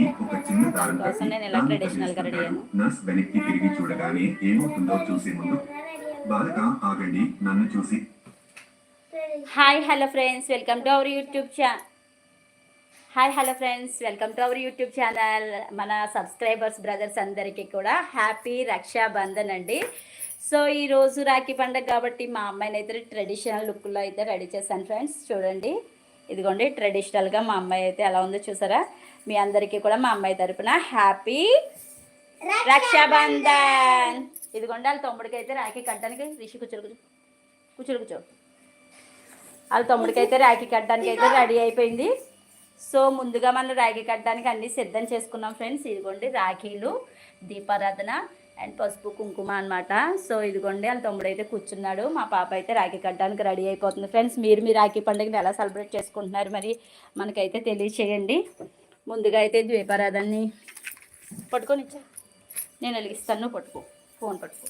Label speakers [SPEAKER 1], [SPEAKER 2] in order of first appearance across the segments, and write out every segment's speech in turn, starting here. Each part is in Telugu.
[SPEAKER 1] చేయడానికి ఒక చిన్న దారం
[SPEAKER 2] కోసం
[SPEAKER 1] కట్టి
[SPEAKER 2] నేను ఇలా ట్రెడిషనల్గా రెడీ.
[SPEAKER 1] నర్స్ వెనక్కి తిరిగి చూడగానే ఏమవుతుందో చూసే ముందు బాలక ఆగండి నన్ను చూసి.
[SPEAKER 2] Hi hello friends welcome to our YouTube channel hi hello friends welcome to our YouTube channel మన సబ్స్క్రైబర్స్ బ్రదర్స్ అందరికీ కూడా హ్యాపీ రక్షాబంధన్ అండి. సో ఈ రోజు రాఖీ పండగ కాబట్టి మా అమ్మాయిని అయితే ట్రెడిషనల్ లుక్లో అయితే రెడీ చేశాను ఫ్రెండ్స్ చూడండి. ఇదిగోండి ట్రెడిషనల్గా మా అమ్మాయి అయితే ఎలా ఉందో చూసారా? మీ అందరికీ కూడా మా అమ్మాయి తరపున హ్యాపీ రక్షాబంధన్. ఇదిగోండి వాళ్ళ తమ్ముడికి అయితే రాఖీ కట్టడానికి రిషి కూర్చోలు కూర్చోలు కూర్చో. వాళ్ళ తమ్ముడికి అయితే రాఖీ కట్టడానికి అయితే రెడీ అయిపోయింది. సో ముందుగా మనం రాఖీ కట్టడానికి అన్నీ సిద్ధం చేసుకున్నాం ఫ్రెండ్స్. ఇదిగోండి రాఖీలు దీపారాధన అండ్ పసుపు కుంకుమ అనమాట సో ఇదిగోండి వాళ్ళ తమ్ముడు అయితే కూర్చున్నాడు. మా పాప అయితే రాఖీ కట్టడానికి రెడీ అయిపోతుంది. ఫ్రెండ్స్ మీరు మీ రాఖీ పండుగని ఎలా సెలబ్రేట్ చేసుకుంటున్నారు మరి మనకైతే తెలియచేయండి. ముందుగా అయితే ద్వీపారాధాన్ని పట్టుకొని ఇచ్చా. నేను వెలిగిస్తాను పట్టుకో. ఫోన్ పట్టుకో.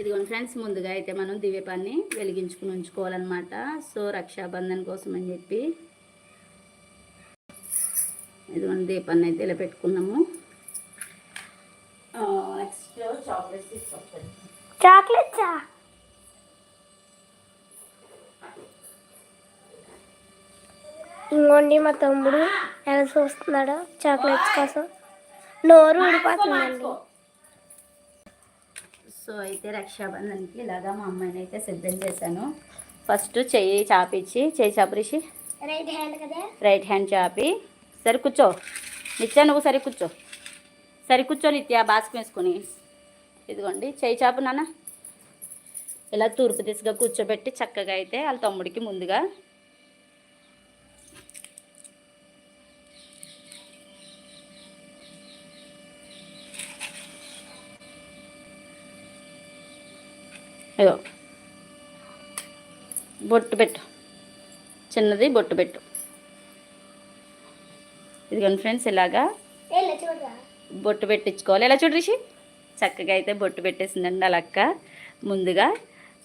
[SPEAKER 2] ఇదిగోండి ఫ్రెండ్స్ ముందుగా అయితే మనం దివ్యపాన్ని వెలిగించుకుని ఉంచుకోవాలన్నమాట. సో రక్షాబంధన్ కోసం అని చెప్పి ఇదిగోండి దీపాన్ని అయితే ఇలా పెట్టుకున్నాము. Next chocolates?
[SPEAKER 3] ఇంకోండి మా తమ్ముడు ఎలా చూస్తున్నాడు చాక్లెట్స్ కోసం. నోరు ఊడిపోతుందండి.
[SPEAKER 2] సో అయితే రక్షాబంధన్కి ఇలాగా మా అమ్మాయిని అయితే సిద్ధం చేశాను. ఫస్ట్ చెయ్యి చాపిచ్చి చెయ్యి చాపరిసి
[SPEAKER 3] రైట్ హ్యాండ్ కదా?
[SPEAKER 2] రైట్ హ్యాండ్ చాపి. సరి కూర్చో. నిత్య నువ్వు సరి కూర్చో. సరి కూర్చో నిత్య బాస్క్ వేసుకొని. ఇదిగోండి చేయి చాపు నాన్న. ఇలా తూర్పు దిశగా కూర్చోబెట్టి చక్కగా అయితే వాళ్ళ తమ్ముడికి ముందుగా బొట్టు పెట్టు. చిన్నది బొట్టు పెట్టు. ఇదిగోండి ఫ్రెండ్స్ ఇలాగా బొట్టు పెట్టించుకోవాలి. ఎలా చూడు రిషి? చక్కగా అయితే బొట్టు పెట్టేసిందండి అక్క. ముందుగా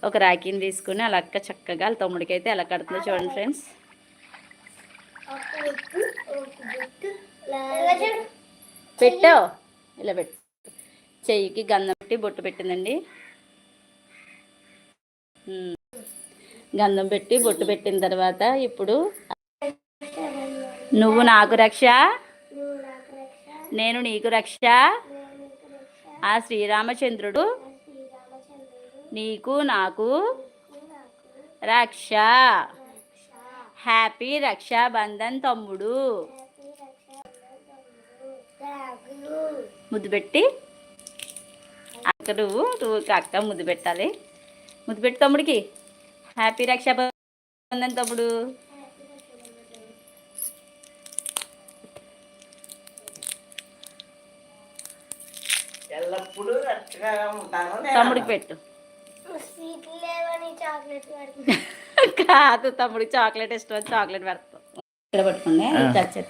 [SPEAKER 2] ఒక రాఖీని తీసుకుని అక్క చక్కగా వాళ్ళ తమ్ముడికి అయితే ఎలా కడుతుందో చూడండి ఫ్రెండ్స్. పెట్టు. ఇలా పెట్టు. చెయ్యికి గంధం పెట్టి బొట్టు పెట్టిందండి. గంధం పెట్టి బొట్టు పెట్టిన తర్వాత ఇప్పుడు నువ్వు నాకు రక్ష. నేను నీకు రక్ష. ఆ శ్రీరామచంద్రుడు నీకు నాకు రక్ష. హ్యాపీ రక్షాబంధన్ తమ్ముడు. ముద్దు పెట్టి. అక్క నువ్వు నువ్వు అక్క ముద్దు పెట్టాలి. ముద్దు పెట్టి తమ్ముడికి. హ్యాపీ రక్షాబంధన్ తమ్ముడు.
[SPEAKER 4] ఉంటాను నేను
[SPEAKER 2] తమ్ముడికి పెట్టు.
[SPEAKER 3] స్వీట్ లేవని చాక్లెట్
[SPEAKER 2] కాదు తమ్ముడికి చాక్లెట్ ఇష్టం చాక్లెట్ పెడతాం. ఇక్కడ అయితే